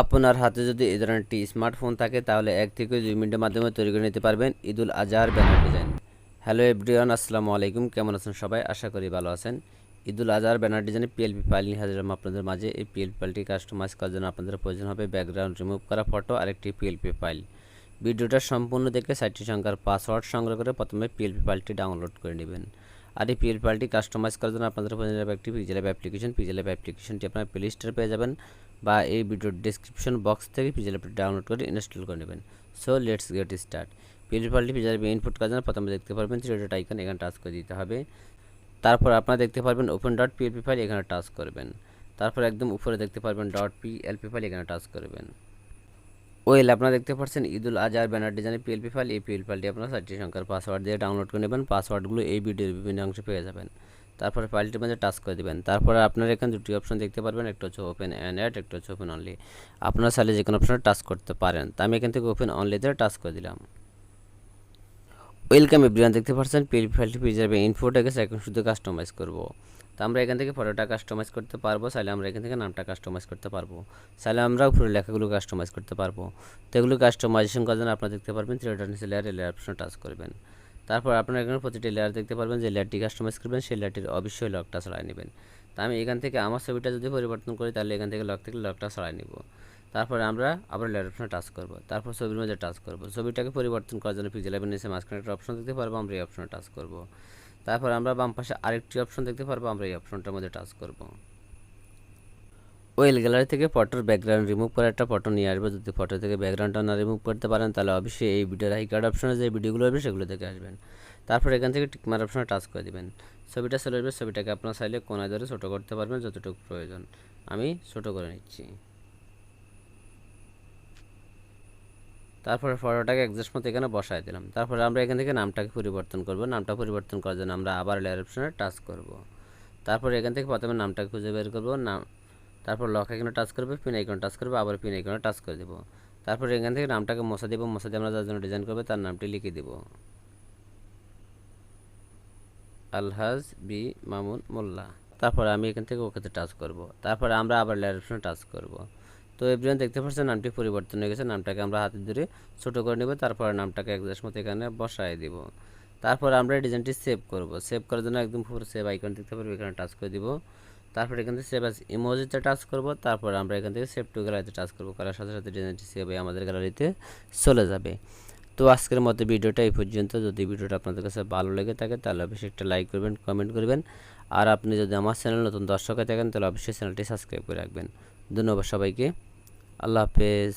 আপনার হাতে যদি এই ধরনের একটি স্মার্টফোন থাকে, তাহলে এক থেকে দুই মিনিটের মাধ্যমে তৈরি করে নিতে পারবেন ঈদুল আজহার ব্যানার ডিজাইন। হ্যালো এভরিওয়ান, আসসালামু আলাইকুম। কেমন আছেন সবাই? আশা করি ভালো আছেন। ঈদুল আজহার ব্যানার ডিজাইনে পিএলপি ফাইল নিয়ে হাজির আপনাদের মাঝে। এই পিএলপি ফাইলটি কাস্টমাইজ করার জন্য আপনাদের প্রয়োজন হবে ব্যাকগ্রাউন্ড রিমুভ করা ফটো আর একটি পিএলপি ফাইল ভিডিওটা সম্পূর্ণ দেখে সাইটটি সংখ্যার পাসওয়ার্ড সংগ্রহ করে প্রথমে পিএলপি ফাইলটি ডাউনলোড করে নেবেন। আর এই পিএল ফাইলটি কাস্টমাইজ করার জন্য আপনাদের প্রয়োজন হবে একটি পিজেলেব অ্যাপ্লিকেশন পিজেলেব অ্যাপ্লিকেশনটি আপনার প্লে স্টোরে পেয়ে যাবেন। বা এই ভিডিওর ডিসক্রিপশন বক্স থেকে পিজেলেবটি ডাউনলোড করে ইনস্টল করে নেবেন। So let's get start PL ফাইলটি পিজেলেবে ইনপুট করার জন্য প্রথমে দেখতে পারবেন থ্রি ডট আইকন এখানে টাচ করে দিতে হবে। তারপর আপনারা দেখতে পারবেন ওপেন ডট পিএলপি ফাইল এখানে টাচ করবেন। তারপর একদম উপরে দেখতে পারবেন ডট পিএলপি ফাইল এখানে টাচ করবেন। ওয়েল, আপনারা দেখতে পাচ্ছেন ঈদুল আজহার ব্যানার ডিজাইনের পিএলপি ফাইল এই পিএল ফাইলটি আপনারা সাইটটি সংখ্যার পাসওয়ার্ড দিয়ে ডাউনলোড করে নেবেন। পাসওয়ার্ডগুলো এই ভিডিওর বিভিন্ন অংশে পেয়ে যাবেন। তারপরে ফাইলটির মধ্যে টাচ করে দেবেন। তারপরে আপনারা এখানে দুটি অপশন দেখতে পারবেন, একটা হচ্ছে ওপেন অ্যান্ড একটা হচ্ছে ওপেন অনলি আপনারা চাইলে যে কোনো অপশনে টাচ করতে পারেন। তা আমি এখান থেকে ওপেন অনলিতে টাচ করে দিলাম। ওয়েলকাম এভরিওয়ান দেখতে পাচ্ছেন? পিএলপি ফাইলটি পেয়ে যাবে ইনফোটা গেছে এখন শুধু কাস্টমাইজ করব। তো আমরা এখান থেকে ফটোটা কাস্টমাইজ করতে পারব, চাইলে আমরা এখান থেকে নামটা কাস্টমাইজ করতে পারব। চাইলে আমরা উপরে লেখাগুলো কাস্টমাইজ করতে পারব। তো এগুলো কাস্টমাইজেশন করার জন্য আপনারা দেখতে পারবেন থ্রিডার নিচে লেয়ার লেয়ার অপশনে টাচ করবেন। তারপর আপনারা এখানে প্রতিটি লেয়ার দেখতে পারবেন যে লেয়ারটি কাস্টমাইজ করবেন, সেই লেয়ারটির অবশ্যই লকটা ছড়াই নেবেন। তা আমি এখান থেকে আমার ছবিটা যদি পরিবর্তন করি, তাহলে এখান থেকে লক থেকে লকটা ছড়াই নিব। তারপরে আমরা আবার লেয়ার অপশনে টাচ করব। তারপর ছবির মধ্যে টাচ করব। ছবিটাকে পরিবর্তন করার জন্য পিজে লেভেন নিচে মাঝখানে একটা অপশন দেখতে পারব, আমরা এই অপশনে টাচ করব। তারপর আমরা বাম পাশে আরেকটি অপশন দেখতে পারব, আমরা এই অপশনটার মধ্যে টাচ করব। ওয়েল গ্যালারি থেকে ফটোর ব্যাকগ্রাউন্ড রিমুভ করে একটা ফটো নিয়ে আসবে। যদি ফটো থেকে ব্যাকগ্রাউন্ডটা না রিমুভ করতে পারেন, তাহলে অবশ্যই এই ভিডিওর আই কার্ড অপশনে যে ভিডিওগুলো আসবে, সেগুলো থেকে আসবেন। তারপর এখান থেকে টিকমার অপশনে টাচ করে দিবেন। ছবিটা চলে আসবে, ছবিটাকে আপনার চাইলে কোনায় ধরে ছোটো করতে পারবেন, যতটুকু প্রয়োজন। আমি ছোটো করে নিচ্ছি। তারপরে ফটোটাকে অ্যাডজাস্ট মতো এখানে বসায় দিলাম। তারপরে আমরা এখান থেকে নামটাকে পরিবর্তন করব। নামটা পরিবর্তন করার জন্য আমরা আবার লেয়ার অপশনে টাচ করব। তারপরে এখান থেকে প্রথমে নামটাকে খুঁজে বের করব। নাম তারপর লক এখানে টাচ করবে পিন আইকনে টাচ করবে, আবার পিন আইকনে টাচ করে দেবো। তারপরে এখান থেকে নামটাকে মশা দেবো, মশা দিয়ে আমরা যার জন্য ডিজাইন করবে তার নামটি লিখে দেব। আলহাজ বি মামুন মোল্লা। তারপর আমি এখান থেকে ওকেতে টাচ করব। তারপরে আমরা আবার লেয়ার অপশনে টাচ করব। তো এভরিওয়ান দেখতে পাচ্ছেন নামটি পরিবর্তন হয়ে গেছে, নামটাকে আমরা হাতে ধরে ছোটো করে নেব, তারপর নামটাকে একজাস্ট মতো এখানে বসায় দিব। তারপর আমরা ডিজাইনটি সেভ করব। সেভ করার জন্য একদম পুরো সেভ আইকন দেখতে পারব, এখানে টাচ করে দিব। তারপর এখান থেকে সেভ আস ইমোজিতে টাচ করব। তারপর আমরা এখান থেকে সেভ টু গ্যালারিতে টাচ করব। করার সাথে সাথে ডিজাইনটি সেভ হয়ে আমাদের গ্যালারিতে চলে যাবে। তো আজকের মতো ভিডিওটা এই পর্যন্ত। যদি ভিডিওটা আপনাদের কাছে ভালো লেগে থাকে, তাহলে অবশ্যই একটা লাইক করবেন কমেন্ট করবেন। আর আপনি যদি আমার চ্যানেল নতুন দর্শক হয়ে থাকেন, তাহলে অবশ্যই চ্যানেলটি সাবস্ক্রাইব করে রাখবেন। ধন্যবাদ সবাইকে। আল্লাহ হাফেজ।